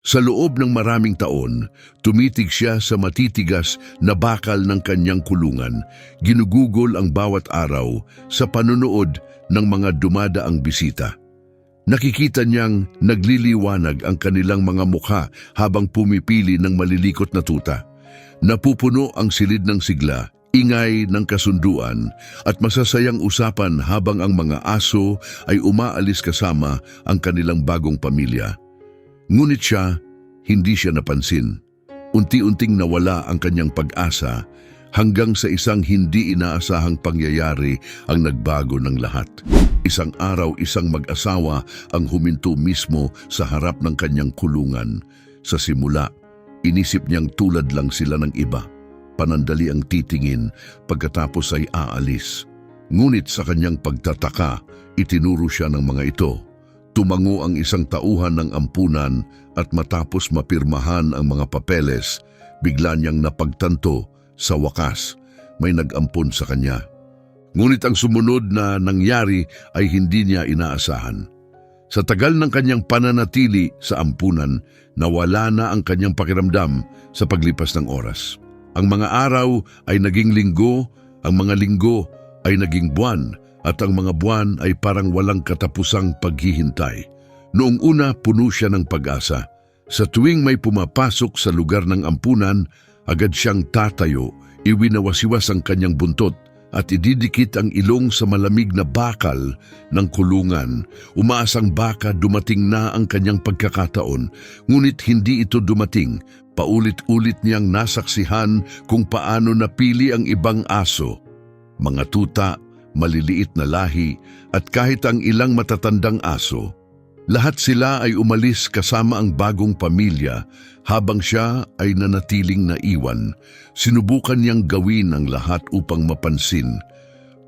Sa loob ng maraming taon, tumitig siya sa matitigas na bakal ng kanyang kulungan, ginugugol ang bawat araw sa panunood ng mga dumadaang bisita. Nakikita niyang nagliliwanag ang kanilang mga mukha habang pumipili ng malilikot na tuta. Napupuno ang silid ng sigla, ingay ng kasunduan at masasayang usapan habang ang mga aso ay umaalis kasama ang kanilang bagong pamilya. Ngunit siya, hindi siya napansin. Unti-unting nawala ang kanyang pag-asa hanggang sa isang hindi inaasahang pangyayari ang nagbago ng lahat. Isang araw, isang mag-asawa ang huminto mismo sa harap ng kanyang kulungan. Sa simula, inisip niyang tulad lang sila ng iba. Panandali ang titingin pagkatapos ay aalis. Ngunit sa kanyang pagtataka, itinuro siya ng mga ito. Tumango ang isang tauhan ng ampunan at matapos mapirmahan ang mga papeles, bigla niyang napagtanto sa wakas may nag-ampon sa kanya. Ngunit ang sumunod na nangyari ay hindi niya inaasahan. Sa tagal ng kanyang pananatili sa ampunan, nawala na ang kanyang pakiramdam sa paglipas ng oras. Ang mga araw ay naging linggo, ang mga linggo ay naging buwan, at ang mga buwan ay parang walang katapusang paghihintay. Noong una, puno siya ng pag-asa. Sa tuwing may pumapasok sa lugar ng ampunan, agad siyang tatayo, iwinawasiwas ang kanyang buntot at ididikit ang ilong sa malamig na bakal ng kulungan. Umaasang baka dumating na ang kanyang pagkakataon, ngunit hindi ito dumating. Paulit-ulit niyang nasaksihan kung paano napili ang ibang aso. Mga tuta, maliliit na lahi, at kahit ang ilang matatandang aso. Lahat sila ay umalis kasama ang bagong pamilya habang siya ay nanatiling naiwan. Sinubukan niyang gawin ang lahat upang mapansin.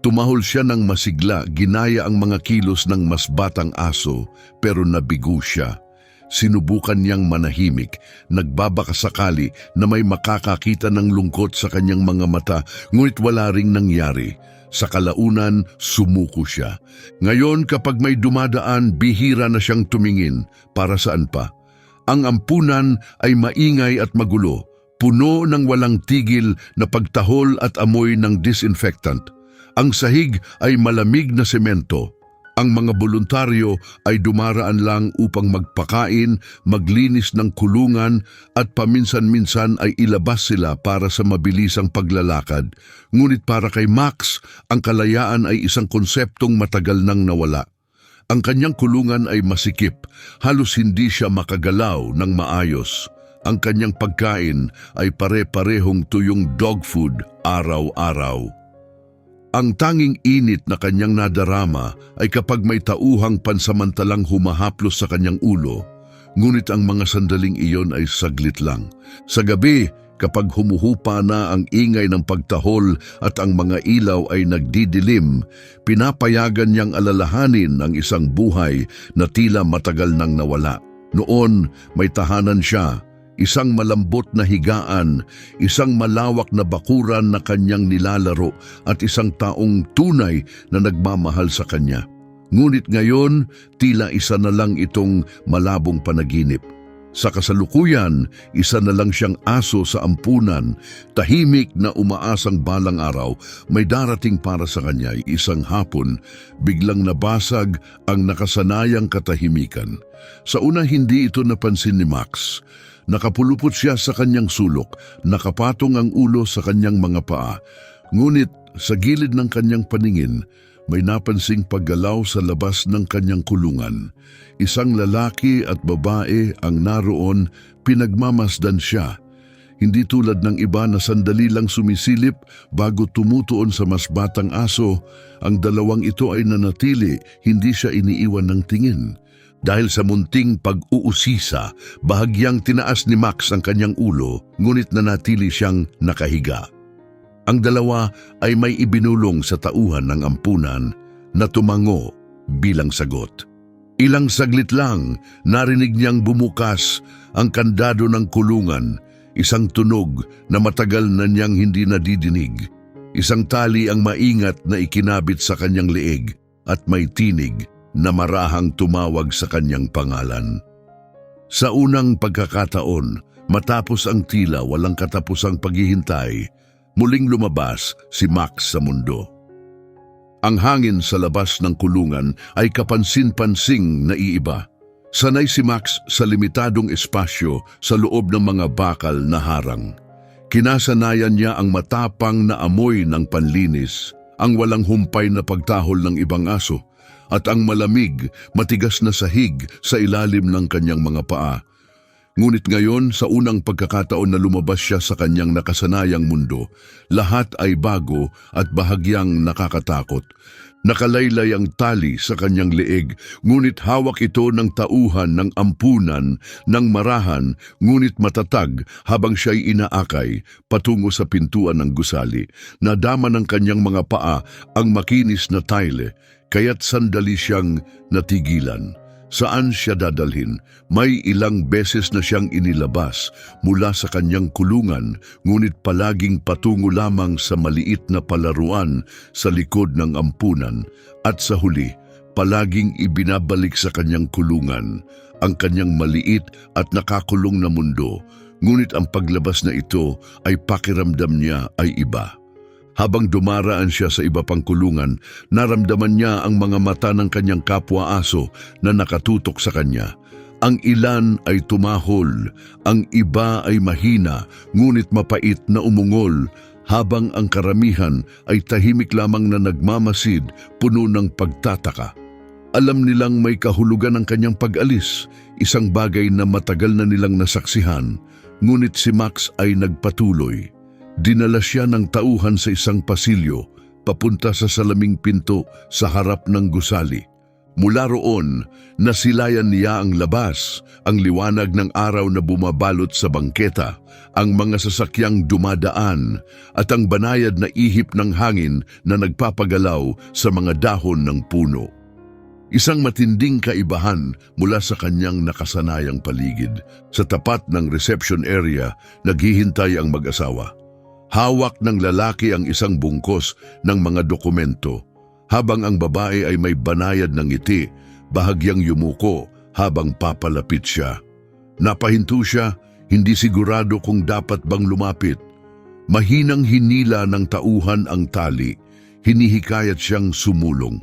Tumahol siya ng masigla, ginaya ang mga kilos ng mas batang aso, pero nabigo siya. Sinubukan niyang manahimik, nagbabaka sakali na may makakakita ng lungkot sa kanyang mga mata, ngunit wala ring nangyari. Sa kalaunan, sumuko siya. Ngayon kapag may dumadaan, bihira na siyang tumingin. Para saan pa? Ang ampunan ay maingay at magulo, puno ng walang tigil na pagtahol at amoy ng disinfectant. Ang sahig ay malamig na semento. Ang mga voluntaryo ay dumaraan lang upang magpakain, maglinis ng kulungan at paminsan-minsan ay ilabas sila para sa mabilisang paglalakad. Ngunit para kay Max, ang kalayaan ay isang konseptong matagal nang nawala. Ang kanyang kulungan ay masikip, halos hindi siya makagalaw ng maayos. Ang kanyang pagkain ay pare-parehong tuyong dog food araw-araw. Ang tanging init na kanyang nadarama ay kapag may tauhang pansamantalang humahaplos sa kanyang ulo, ngunit ang mga sandaling iyon ay saglit lang. Sa gabi, kapag humuhupa na ang ingay ng pagtahol at ang mga ilaw ay nagdidilim, pinapayagan niyang alalahanin ang isang buhay na tila matagal nang nawala. Noon, may tahanan siya, isang malambot na higaan, isang malawak na bakuran na kanyang nilalaro at isang taong tunay na nagmamahal sa kanya. Ngunit ngayon, tila isa na lang itong malabong panaginip. Sa kasalukuyan, isa na lang siyang aso sa ampunan, tahimik na umaasang balang araw, may darating para sa kanya isang hapon, biglang nabasag ang nakasanayang katahimikan. Sa una hindi ito napansin ni Max. Nakapulupot siya sa kanyang sulok, nakapatong ang ulo sa kanyang mga paa. Ngunit sa gilid ng kanyang paningin, may napansing paggalaw sa labas ng kanyang kulungan. Isang lalaki at babae ang naroon, pinagmamasdan siya. Hindi tulad ng iba na sandali lang sumisilip bago tumutuon sa mas batang aso, ang dalawang ito ay nanatili, hindi siya iniiwan ng tingin. Dahil sa munting pag-uusisa, bahagyang tinaas ni Max ang kanyang ulo, ngunit nanatili siyang nakahiga. Ang dalawa ay may ibinulong sa tauhan ng ampunan na tumango bilang sagot. Ilang saglit lang, narinig niyang bumukas ang kandado ng kulungan, isang tunog na matagal na niyang hindi nadidinig. Isang tali ang maingat na ikinabit sa kanyang leeg at may tinig na marahang tumawag sa kanyang pangalan. Sa unang pagkakataon, matapos ang tila walang katapusang paghihintay, muling lumabas si Max sa mundo. Ang hangin sa labas ng kulungan ay kapansin-pansing na iiba. Sanay si Max sa limitadong espasyo sa loob ng mga bakal na harang. Kinasanayan niya ang matapang na amoy ng panlinis, ang walang humpay na pagtahol ng ibang aso, at ang malamig, matigas na sahig sa ilalim ng kanyang mga paa. Ngunit ngayon, sa unang pagkakataon na lumabas siya sa kanyang nakasanayang mundo, lahat ay bago at bahagyang nakakatakot. Nakalaylay ang tali sa kanyang leeg, ngunit hawak ito ng tauhan ng ampunan, ng marahan, ngunit matatag habang siya'y inaakay patungo sa pintuan ng gusali. Nadama ng kanyang mga paa ang makinis na tile, kaya't sandali siyang natigilan. Saan siya dadalhin? May ilang beses na siyang inilabas mula sa kanyang kulungan, ngunit palaging patungo lamang sa maliit na palaruan sa likod ng ampunan. At sa huli, palaging ibinabalik sa kanyang kulungan ang kanyang maliit at nakakulong na mundo, ngunit ang paglabas na ito ay pakiramdam niya ay iba. Habang dumaraan siya sa iba pang kulungan, naramdaman niya ang mga mata ng kanyang kapwa-aso na nakatutok sa kanya. Ang ilan ay tumahol, ang iba ay mahina, ngunit mapait na umungol, habang ang karamihan ay tahimik lamang na nagmamasid, puno ng pagtataka. Alam nilang may kahulugan ang kanyang pag-alis, isang bagay na matagal na nilang nasaksihan, ngunit si Max ay nagpatuloy. Dinala siya ng tauhan sa isang pasilyo, papunta sa salaming pinto sa harap ng gusali. Mula roon, nasilayan niya ang labas, ang liwanag ng araw na bumabalot sa bangketa, ang mga sasakyang dumadaan, at ang banayad na ihip ng hangin na nagpapagalaw sa mga dahon ng puno. Isang matinding kaibahan mula sa kanyang nakasanayang paligid. Sa tapat ng reception area, naghihintay ang mag-asawa. Hawak ng lalaki ang isang bungkos ng mga dokumento, habang ang babae ay may banayad ng ngiti, bahagyang yumuko habang papalapit siya. Napahinto siya, hindi sigurado kung dapat bang lumapit. Mahinang hinila ng tauhan ang tali, hinihikayat siyang sumulong.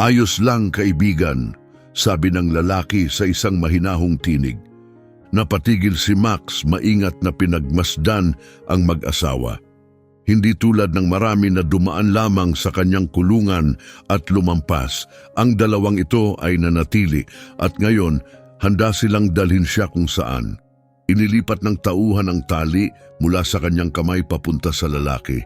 Ayos lang kaibigan, sabi ng lalaki sa isang mahinahong tinig. Napatigil si Max maingat na pinagmasdan ang mag-asawa. Hindi tulad ng marami na dumaan lamang sa kanyang kulungan at lumampas, ang dalawang ito ay nanatili at ngayon handa silang dalhin siya kung saan. Inilipat ng tauhan ang tali mula sa kanyang kamay papunta sa lalaki.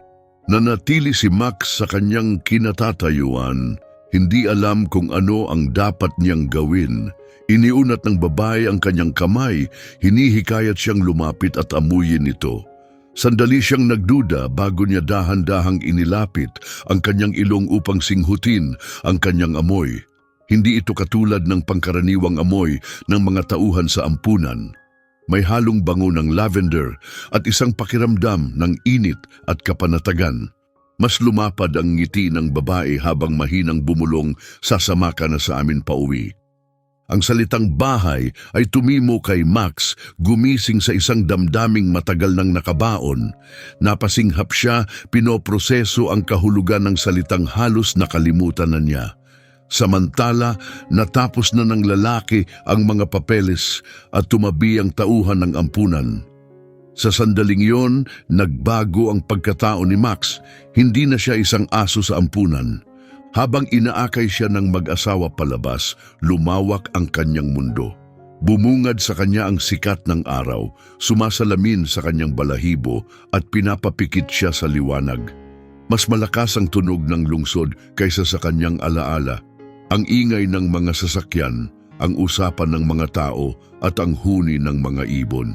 Nanatili si Max sa kanyang kinatatayuan, hindi alam kung ano ang dapat niyang gawin. Iniunat ng babae ang kanyang kamay, hinihikayat siyang lumapit at amuyin ito. Sandali siyang nagduda bago niya dahan-dahang inilapit ang kanyang ilong upang singhutin ang kanyang amoy. Hindi ito katulad ng pangkaraniwang amoy ng mga tauhan sa ampunan. May halong bango ng lavender at isang pakiramdam ng init at kapanatagan. Mas lumapad ang ngiti ng babae habang mahinang bumulong, sasama ka na sa amin pauwi. Ang salitang bahay ay tumimo kay Max, gumising sa isang damdaming matagal nang nakabaon. Napasinghap siya, pinoproseso ang kahulugan ng salitang halos nakalimutan na niya. Samantala, natapos na ng lalaki ang mga papeles at tumabi ang tauhan ng ampunan. Sa sandaling yon, nagbago ang pagkatao ni Max. Hindi na siya isang aso sa ampunan. Habang inaakay siya ng mag-asawa palabas, lumawak ang kanyang mundo. Bumungad sa kanya ang sikat ng araw, sumasalamin sa kanyang balahibo at pinapapikit siya sa liwanag. Mas malakas ang tunog ng lungsod kaysa sa kanyang alaala. Ang ingay ng mga sasakyan, ang usapan ng mga tao at ang huni ng mga ibon.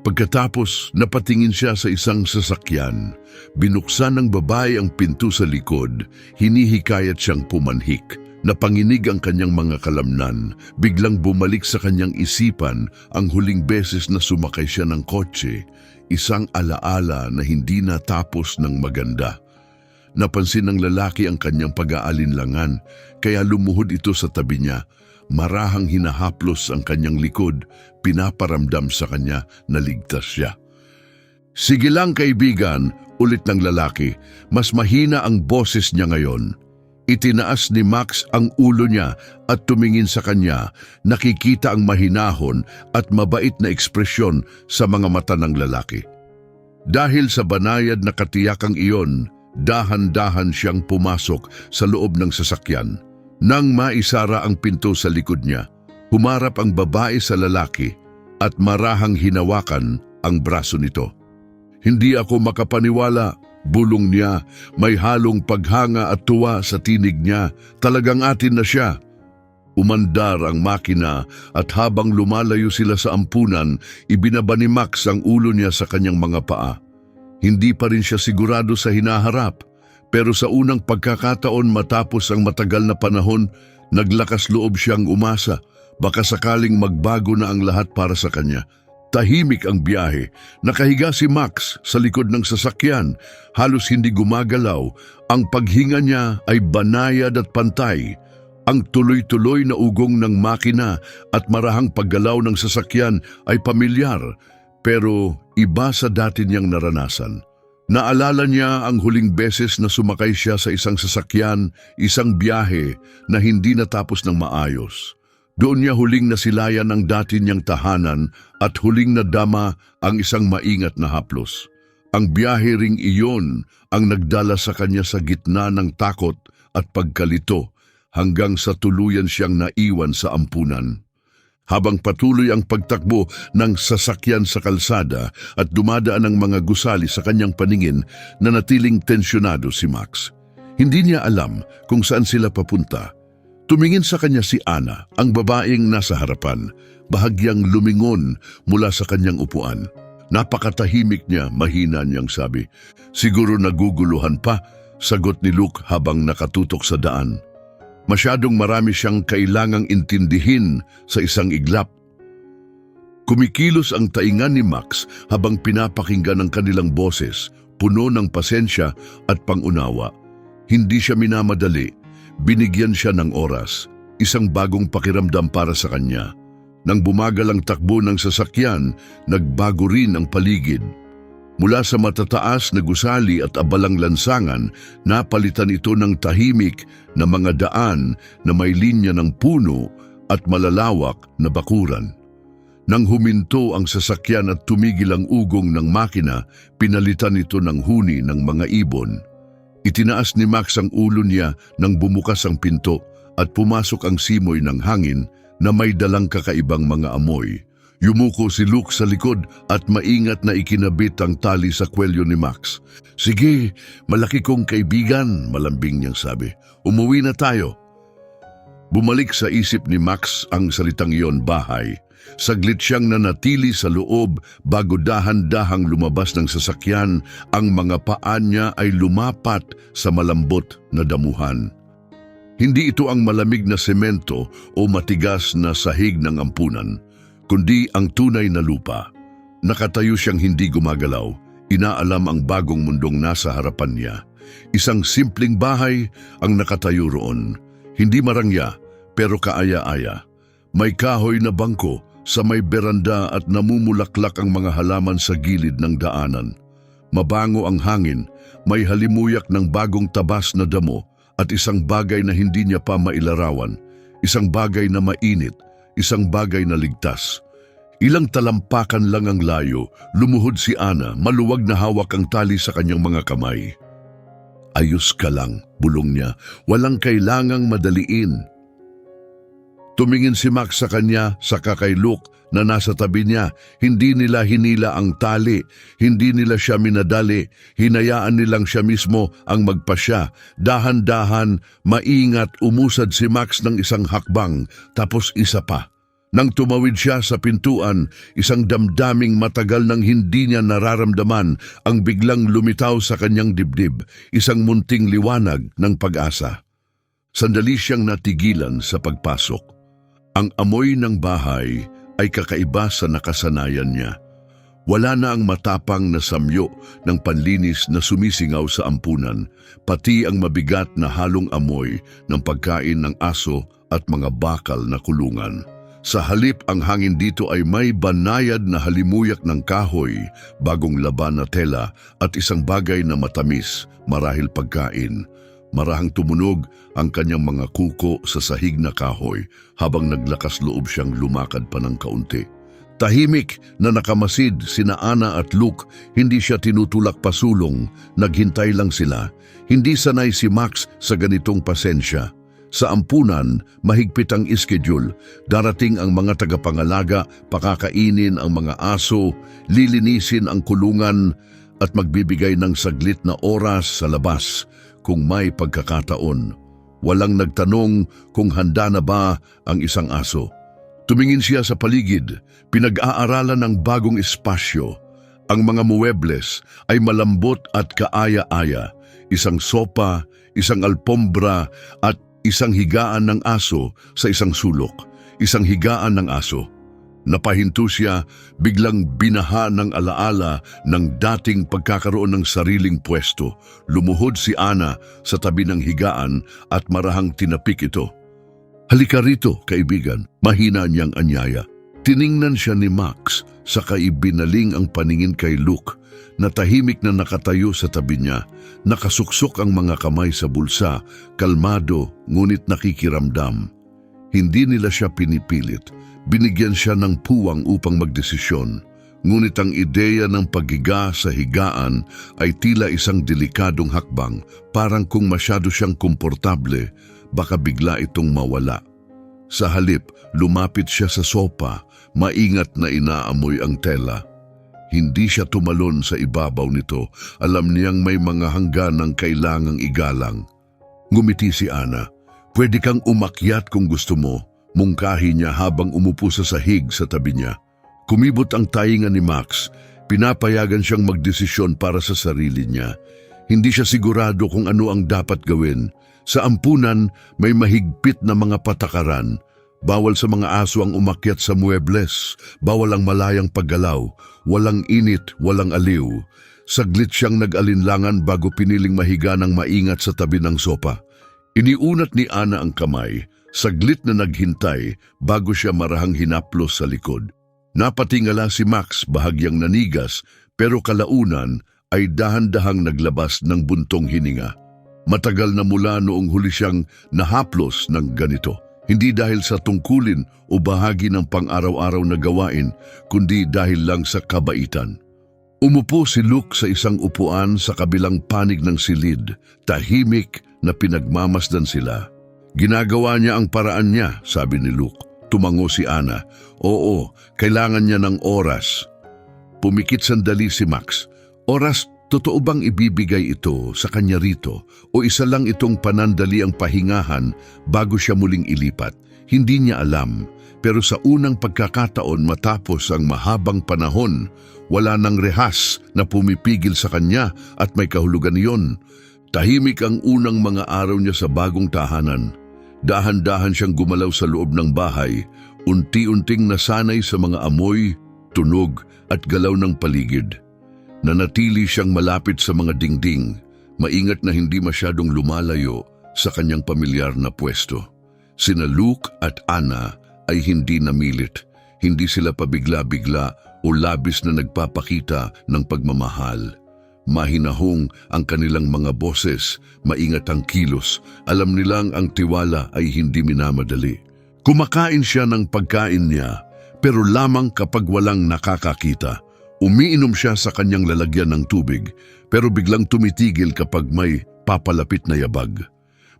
Pagkatapos, napatingin siya sa isang sasakyan. Binuksan ng babae ang pinto sa likod, hinihikayat siyang pumanhik. Napanginig ang kanyang mga kalamnan, biglang bumalik sa kanyang isipan ang huling beses na sumakay siya ng kotse, isang alaala na hindi natapos ng maganda. Napansin ng lalaki ang kanyang pag-aalinlangan, kaya lumuhod ito sa tabi niya. Marahang hinahaplos ang kanyang likod, pinaparamdam sa kanya na ligtas siya. Sige lang kaibigan, ulit ng lalaki, mas mahina ang boses niya ngayon. Itinaas ni Max ang ulo niya at tumingin sa kanya, nakikita ang mahinahon at mabait na ekspresyon sa mga mata ng lalaki. Dahil sa banayad na katiyakang iyon, dahan-dahan siyang pumasok sa loob ng sasakyan. Nang maisara ang pinto sa likod niya, humarap ang babae sa lalaki at marahang hinawakan ang braso nito. Hindi ako makapaniwala, bulong niya, may halong paghanga at tuwa sa tinig niya, talagang atin na siya. Umandar ang makina at habang lumalayo sila sa ampunan, ibinaba ni Max ang ulo niya sa kanyang mga paa. Hindi pa rin siya sigurado sa hinaharap, pero sa unang pagkakataon matapos ang matagal na panahon, naglakas loob siyang umasa, baka sakaling magbago na ang lahat para sa kanya. Tahimik ang biyahe. Nakahiga si Max sa likod ng sasakyan. Halos hindi gumagalaw. Ang paghinga niya ay banayad at pantay. Ang tuloy-tuloy na ugong ng makina at marahang paggalaw ng sasakyan ay pamilyar, pero iba sa dati niyang naranasan. Naalala niya ang huling beses na sumakay siya sa isang sasakyan, isang biyahe na hindi natapos ng maayos. Doon niya huling nasilayan ang dati niyang tahanan at huling nadama ang isang maingat na haplos. Ang biyahe ring iyon ang nagdala sa kanya sa gitna ng takot at pagkalito hanggang sa tuluyan siyang naiwan sa ampunan. Habang patuloy ang pagtakbo ng sasakyan sa kalsada at dumadaan ang mga gusali sa kanyang paningin, nanatiling tensyonado si Max. Hindi niya alam kung saan sila papunta. Tumingin sa kanya si Ana, ang babaeng nasa harapan, bahagyang lumingon mula sa kanyang upuan. Napakatahimik niya, mahina niyang sabi. Siguro naguguluhan pa, sagot ni Luke habang nakatutok sa daan. Masyadong marami siyang kailangang intindihin sa isang iglap. Kumikilos ang taingan ni Max habang pinapakinggan ang kanilang boses, puno ng pasensya at pangunawa. Hindi siya minamadali, binigyan siya ng oras, isang bagong pakiramdam para sa kanya. Nang bumagal ang takbo ng sasakyan, nagbago rin ang paligid. Mula sa matataas na gusali at abalang lansangan, napalitan ito ng tahimik na mga daan na may linya ng puno at malalawak na bakuran. Nang huminto ang sasakyan at tumigil ang ugong ng makina, pinalitan ito ng huni ng mga ibon. Itinaas ni Max ang ulo niya nang bumukas ang pinto at pumasok ang simoy ng hangin na may dalang kakaibang mga amoy. Yumuko si Luke sa likod at maingat na ikinabit ang tali sa kwelyo ni Max. Sige, malaki kong kaibigan, malambing niyang sabi. Umuwi na tayo. Bumalik sa isip ni Max ang salitang iyon bahay. Saglit siyang nanatili sa loob bago dahan-dahang lumabas ng sasakyan, ang mga paa niya ay lumapat sa malambot na damuhan. Hindi ito ang malamig na semento o matigas na sahig ng ampunan, kundi ang tunay na lupa. Nakatayo siyang hindi gumagalaw, inaalam ang bagong mundong nasa harapan niya. Isang simpleng bahay ang nakatayo roon. Hindi marangya, pero kaaya-aya. May kahoy na bangko sa may beranda at namumulaklak ang mga halaman sa gilid ng daanan. Mabango ang hangin, may halimuyak ng bagong tabas na damo at isang bagay na hindi niya pa mailarawan, isang bagay na mainit, isang bagay na ligtas. Ilang talampakan lang ang layo, lumuhod si Ana, maluwag na hawak ang tali sa kanyang mga kamay. Ayos ka lang, bulong niya, walang kailangang madaliin. Tumingin si Max sa kanya sa kay Luke na nasa tabi niya. Hindi nila hinila ang tali, hindi nila siya minadali, hinayaan nilang siya mismo ang magpasya. Dahan-dahan, maingat umusad si Max ng isang hakbang, tapos isa pa. Nang tumawid siya sa pintuan, isang damdaming matagal nang hindi niya nararamdaman ang biglang lumitaw sa kanyang dibdib, isang munting liwanag ng pag-asa. Sandali siyang natigilan sa pagpasok. Ang amoy ng bahay ay kakaiba sa nakasanayan niya. Wala na ang matapang na samyo ng panlinis na sumisingaw sa ampunan, pati ang mabigat na halong amoy ng pagkain ng aso at mga bakal na kulungan. Sa halip ang hangin dito ay may banayad na halimuyak ng kahoy, bagong laban na tela at isang bagay na matamis, marahil pagkain. Marahang tumunog ang kanyang mga kuko sa sahig na kahoy habang naglakas loob siyang lumakad pa ng kaunti. Tahimik na nakamasid sina Ana at Luke, hindi siya tinutulak pasulong, naghintay lang sila. Hindi sanay si Max sa ganitong pasensya. Sa ampunan, mahigpit ang iskedule. Darating ang mga tagapangalaga, pakakainin ang mga aso, lilinisin ang kulungan at magbibigay ng saglit na oras sa labas kung may pagkakataon. Walang nagtanong kung handa na ba ang isang aso. Tumingin siya sa paligid, pinag-aaralan ng bagong espasyo. Ang mga muebles ay malambot at kaaya-aya, isang sopa, isang alpombra at isang higaan ng aso sa isang sulok, isang higaan ng aso. Napahinto siya, biglang binaha ng alaala ng dating pagkakaroon ng sariling pwesto. Lumuhod si Ana sa tabi ng higaan at marahang tinapik ito. Halika rito, kaibigan, mahina niyang anyaya. Tiningnan siya ni Max, saka ibinaling ang paningin kay Luke, na tahimik na nakatayo sa tabi niya, nakasuksok ang mga kamay sa bulsa, kalmado ngunit nakikiramdam. Hindi nila siya pinipilit, binigyan siya ng puwang upang magdesisyon. Ngunit ang ideya ng paghiga sa higaan ay tila isang delikadong hakbang, parang kung masyado siyang komportable, baka bigla itong mawala. Sa halip, lumapit siya sa sopa, maingat na inaamoy ang tela. Hindi siya tumalon sa ibabaw nito, alam niyang may mga hangganang kailangang igalang. Ngumiti si Ana. Pwede kang umakyat kung gusto mo, mungkahi niya habang umupo sa sahig sa tabi niya. Kumibot ang tainga ni Max, pinapayagan siyang magdesisyon para sa sarili niya. Hindi siya sigurado kung ano ang dapat gawin. Sa ampunan, may mahigpit na mga patakaran. Bawal sa mga aso ang umakyat sa muebles, bawal ang malayang paggalaw, walang init, walang aliw. Saglit siyang nag-alinlangan bago piniling mahiga ng maingat sa tabi ng sopa. Iniunat ni Ana ang kamay, saglit na naghintay bago siya marahang hinaplos sa likod. Napatingala si Max bahagyang nanigas pero kalaunan ay dahan-dahang naglabas ng buntong hininga. Matagal na mula noong huli siyang nahaplos ng ganito. Hindi dahil sa tungkulin o bahagi ng pang-araw-araw na gawain, kundi dahil lang sa kabaitan. Umupo si Luke sa isang upuan sa kabilang panig ng silid, tahimik na pinagmamasdan sila. Ginagawa niya ang paraan niya, sabi ni Luke. Tumango si Ana. Oo, kailangan niya ng oras. Pumikit sandali si Max. Oras, totoo bang ibibigay ito sa kanya rito o isa lang itong panandali ang pahingahan bago siya muling ilipat? Hindi niya alam, pero sa unang pagkakataon matapos ang mahabang panahon, wala nang rehas na pumipigil sa kanya at may kahulugan iyon. Tahimik ang unang mga araw niya sa bagong tahanan. Dahan-dahan siyang gumalaw sa loob ng bahay, unti-unting nasanay sa mga amoy, tunog at galaw ng paligid. Nanatili siyang malapit sa mga dingding, maingat na hindi masyadong lumalayo sa kanyang pamilyar na pwesto. Sina Luke at Anna ay hindi namilit. Hindi sila pabigla-bigla o labis na nagpapakita ng pagmamahal. Mahinahong ang kanilang mga boses, maingat ang kilos, alam nilang ang tiwala ay hindi minamadali. Kumakain siya ng pagkain niya, pero lamang kapag walang nakakakita. Umiinom siya sa kanyang lalagyan ng tubig, pero biglang tumitigil kapag may papalapit na yabag.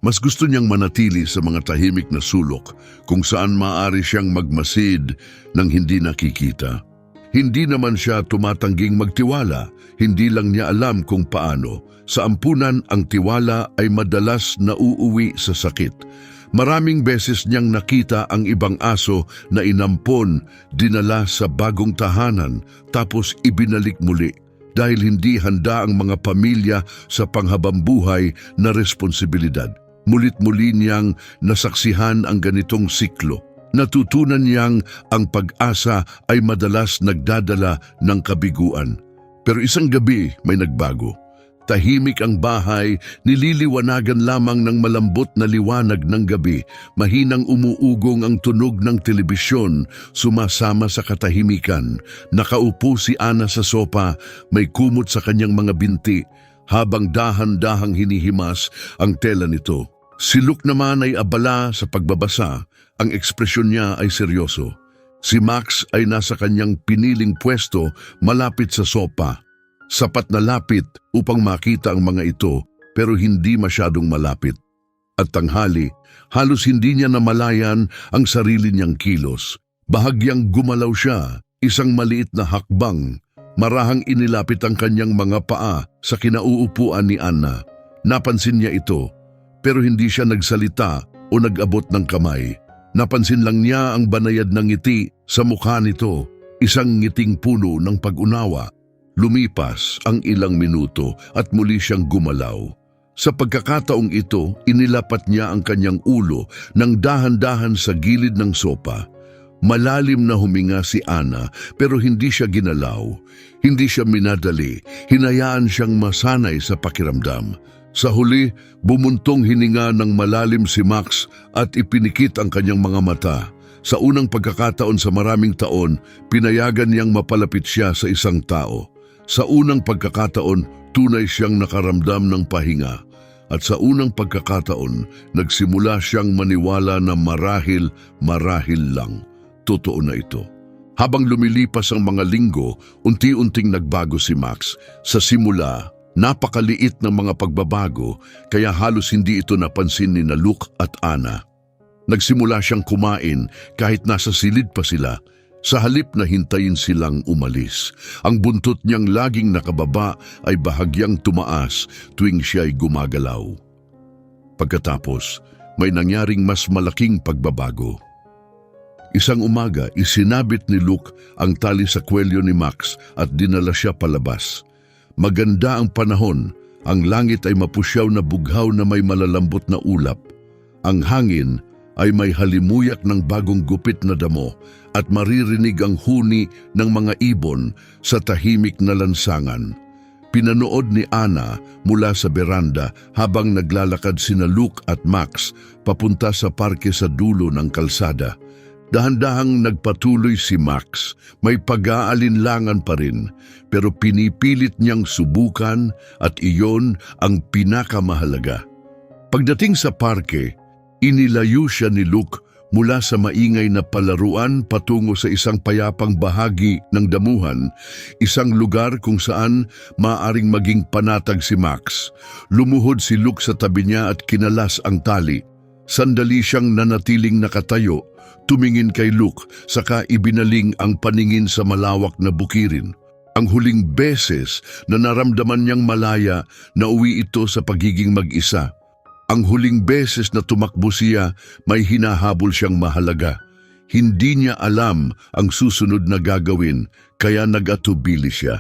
Mas gusto niyang manatili sa mga tahimik na sulok kung saan maaari siyang magmasid ng hindi nakikita. Hindi naman siya tumatangging magtiwala, hindi lang niya alam kung paano. Sa ampunan, ang tiwala ay madalas nauuwi sa sakit. Maraming beses niyang nakita ang ibang aso na inampon, dinala sa bagong tahanan, tapos ibinalik muli dahil hindi handa ang mga pamilya sa panghabambuhay na responsibilidad. Mulit-muli niyang nasaksihan ang ganitong siklo. Natutunan niyang ang pag-asa ay madalas nagdadala ng kabiguan. Pero isang gabi may nagbago. Tahimik ang bahay, nililiwanagan lamang ng malambot na liwanag ng gabi. Mahinang umuugong ang tunog ng telebisyon, sumasama sa katahimikan. Nakaupo si Ana sa sopa, may kumot sa kanyang mga binti, habang dahan-dahang hinihimas ang tela nito. Si Luke naman ay abala sa pagbabasa, ang ekspresyon niya ay seryoso. Si Max ay nasa kanyang piniling pwesto malapit sa sopa. Sapat na lapit upang makita ang mga ito pero hindi masyadong malapit. At tanghali, halos hindi niya namalayan ang sarili niyang kilos. Bahagyang gumalaw siya, isang maliit na hakbang. Marahang inilapit ang kanyang mga paa sa kinauupuan ni Anna. Napansin niya ito, pero hindi siya nagsalita o nag-abot ng kamay. Napansin lang niya ang banayad ng ngiti sa mukha nito, isang ngiting puno ng pag-unawa. Lumipas ang ilang minuto at muli siyang gumalaw. Sa pagkakataong ito, inilapat niya ang kanyang ulo ng dahan-dahan sa gilid ng sopa. Malalim na huminga si Ana pero hindi siya ginalaw. Hindi siya minadali, hinayaan siyang masanay sa pakiramdam. Sa huli, bumuntong hininga ng malalim si Max at ipinikit ang kanyang mga mata. Sa unang pagkakataon sa maraming taon, pinayagan niyang mapalapit siya sa isang tao. Sa unang pagkakataon, tunay siyang nakaramdam ng pahinga. At sa unang pagkakataon, nagsimula siyang maniwala na marahil, marahil lang. Totoo na ito. Habang lumilipas ang mga linggo, unti-unting nagbago si Max. Sa simula, napakaliit ng mga pagbabago, kaya halos hindi ito napansin ni na Luke at Ana. Nagsimula siyang kumain kahit nasa silid pa sila. Sa halip na hintayin silang umalis, ang buntot niyang laging nakababa ay bahagyang tumaas tuwing siya'y gumagalaw. Pagkatapos, may nangyaring mas malaking pagbabago. Isang umaga, isinabit ni Luke ang tali sa kwelyo ni Max at dinala siya palabas. Maganda ang panahon, ang langit ay mapusyaw na bughaw na may malalambot na ulap. Ang hangin ay may halimuyak ng bagong gupit na damo at maririnig ang huni ng mga ibon sa tahimik na lansangan. Pinanood ni Ana mula sa beranda habang naglalakad sina Luke at Max papunta sa parke sa dulo ng kalsada. Dahan-dahang nagpatuloy si Max, may pag-aalinlangan pa rin, pero pinipilit niyang subukan at iyon ang pinakamahalaga. Pagdating sa parke, inilayo siya ni Luke mula sa maingay na palaruan patungo sa isang payapang bahagi ng damuhan, isang lugar kung saan maaring maging panatag si Max. Lumuhod si Luke sa tabi niya at kinalas ang tali. Sandali siyang nanatiling nakatayo, tumingin kay Luke, saka ibinaling ang paningin sa malawak na bukirin. Ang huling beses na naramdaman niyang malaya na uwi ito sa pagiging mag-isa. Ang huling beses na tumakbo siya, may hinahabol siyang mahalaga. Hindi niya alam ang susunod na gagawin, kaya nagatubili siya.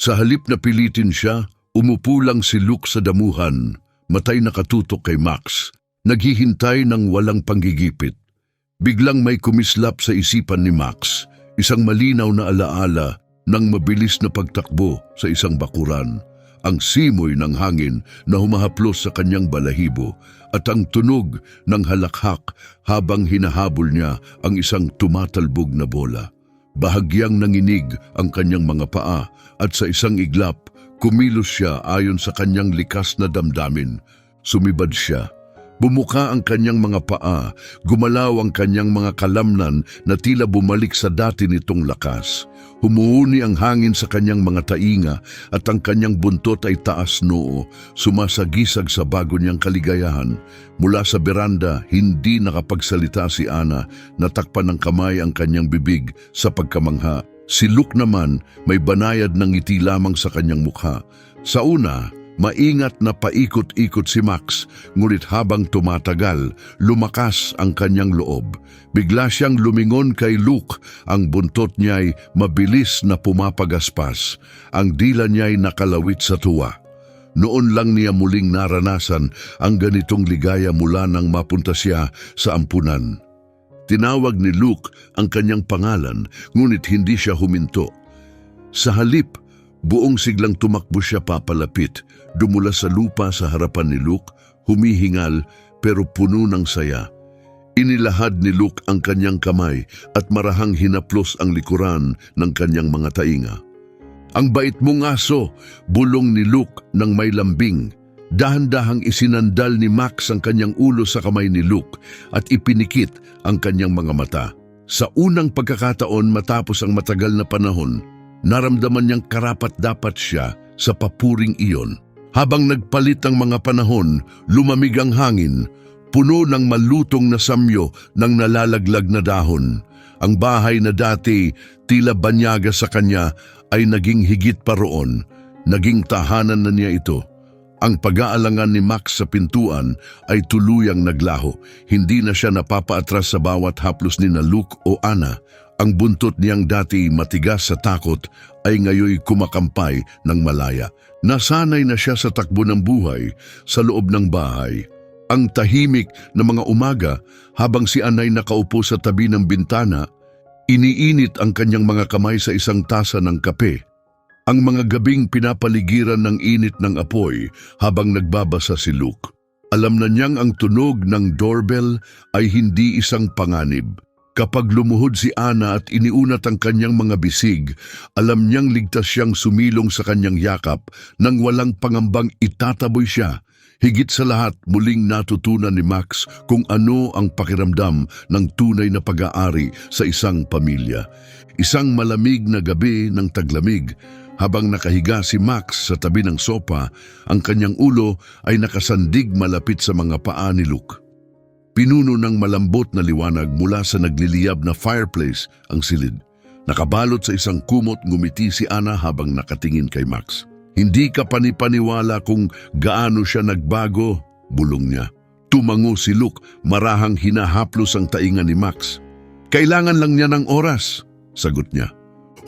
Sa halip na pilitin siya, umupo lang si Luke sa damuhan, matay nakatutok kay Max, naghihintay ng walang panggigipit. Biglang may kumislap sa isipan ni Max, isang malinaw na alaala ng mabilis na pagtakbo sa isang bakuran ang simoy ng hangin na humahaplos sa kanyang balahibo at ang tunog ng halakhak habang hinahabol niya ang isang tumatalbog na bola. Bahagyang nanginig ang kanyang mga paa at sa isang iglap, kumilos siya ayon sa kanyang likas na damdamin. Sumibad siya. Bumuka ang kanyang mga paa, gumalaw ang kanyang mga kalamnan na tila bumalik sa dati nitong lakas. Humuhuni ang hangin sa kanyang mga tainga at ang kanyang buntot ay taas noo, sumasagisag sa bago niyang kaligayahan. Mula sa beranda, hindi nakapagsalita si Ana, natakpan ng kamay ang kanyang bibig sa pagkamangha. Si Luke naman may banayad ng ngiti lamang sa kanyang mukha. Sa una, Maingat na paikot-ikot si Max, ngunit habang tumatagal, lumakas ang kanyang loob. Bigla siyang lumingon kay Luke, ang buntot niya'y mabilis na pumapagaspas. Ang dila niya'y nakalawit sa tuwa. Noon lang niya muling naranasan ang ganitong ligaya mula nang mapunta siya sa ampunan. Tinawag ni Luke ang kanyang pangalan, ngunit hindi siya huminto. Sa halip, Buong siglang tumakbo siya papalapit, dumula sa lupa sa harapan ni Luke, humihingal pero puno ng saya. Inilahad ni Luke ang kanyang kamay at marahang hinaplos ang likuran ng kanyang mga tainga. Ang bait mong aso, bulong ni Luke ng may lambing. Dahan-dahang isinandal ni Max ang kanyang ulo sa kamay ni Luke at ipinikit ang kanyang mga mata. Sa unang pagkakataon matapos ang matagal na panahon, naramdaman niyang karapat-dapat siya sa papuring iyon. Habang nagpalit ang mga panahon, lumamig ang hangin, puno ng malutong na samyo ng nalalaglag na dahon. Ang bahay na dati tila banyaga sa kanya ay naging higit pa roon. Naging tahanan na niya ito. Ang pag-aalangan ni Max sa pintuan ay tuluyang naglaho. Hindi na siya napapaatras sa bawat haplos ni na Luke o Ana. Ang buntot niyang dati matigas sa takot ay ngayoy kumakampay ng malaya. Nasanay na siya sa takbo ng buhay sa loob ng bahay. Ang tahimik na mga umaga habang si Anay nakaupo sa tabi ng bintana, iniinit ang kanyang mga kamay sa isang tasa ng kape. Ang mga gabing pinapaligiran ng init ng apoy habang nagbabasa si Luke. Alam na niyang ang tunog ng doorbell ay hindi isang panganib. Kapag lumuhod si Ana at iniunat ang kanyang mga bisig, alam niyang ligtas siyang sumilong sa kanyang yakap nang walang pangambang itataboy siya. Higit sa lahat, muling natutunan ni Max kung ano ang pakiramdam ng tunay na pag-aari sa isang pamilya. Isang malamig na gabi ng taglamig, habang nakahiga si Max sa tabi ng sopa, ang kanyang ulo ay nakasandig malapit sa mga paa ni Luke. Pinuno ng malambot na liwanag mula sa nagliliyab na fireplace ang silid. Nakabalot sa isang kumot ngumiti si Ana habang nakatingin kay Max. Hindi ka panipaniwala kung gaano siya nagbago, bulong niya. Tumango si Luke, marahang hinahaplos ang tainga ni Max. Kailangan lang niya ng oras, sagot niya.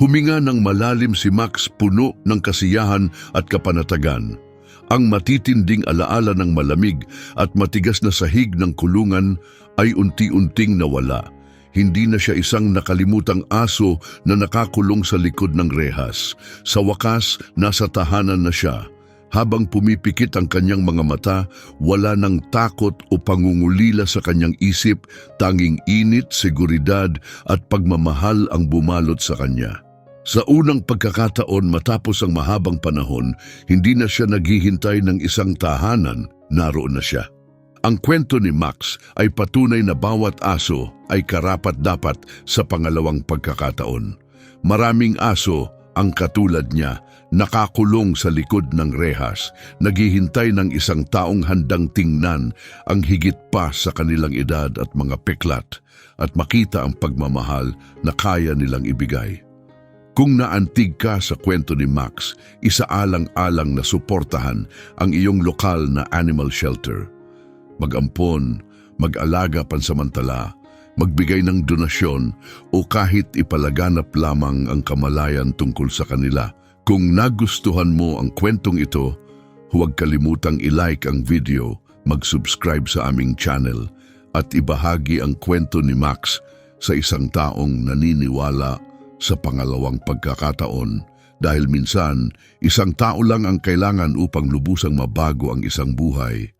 Huminga ng malalim si Max puno ng kasiyahan at kapanatagan. Ang matitinding alaala ng malamig at matigas na sahig ng kulungan ay unti-unting nawala. Hindi na siya isang nakalimutang aso na nakakulong sa likod ng rehas. Sa wakas, nasa tahanan na siya. Habang pumipikit ang kanyang mga mata, wala ng takot o pangungulila sa kanyang isip, tanging init, seguridad at pagmamahal ang bumalot sa kanya. Sa unang pagkakataon matapos ang mahabang panahon, hindi na siya naghihintay ng isang tahanan, naroon na siya. Ang kwento ni Max ay patunay na bawat aso ay karapat-dapat sa pangalawang pagkakataon. Maraming aso ang katulad niya, nakakulong sa likod ng rehas, naghihintay ng isang taong handang tingnan ang higit pa sa kanilang edad at mga peklat at makita ang pagmamahal na kaya nilang ibigay. Kung naantig ka sa kwento ni Max, isaalang-alang na suportahan ang iyong lokal na animal shelter. Mag-ampon, mag-alaga pansamantala, magbigay ng donasyon o kahit ipalaganap lamang ang kamalayan tungkol sa kanila. Kung nagustuhan mo ang kwentong ito, huwag kalimutang i-like ang video, mag-subscribe sa aming channel at ibahagi ang kwento ni Max sa isang taong naniniwala sa pangalawang pagkakataon dahil minsan isang tao lang ang kailangan upang lubusang mabago ang isang buhay.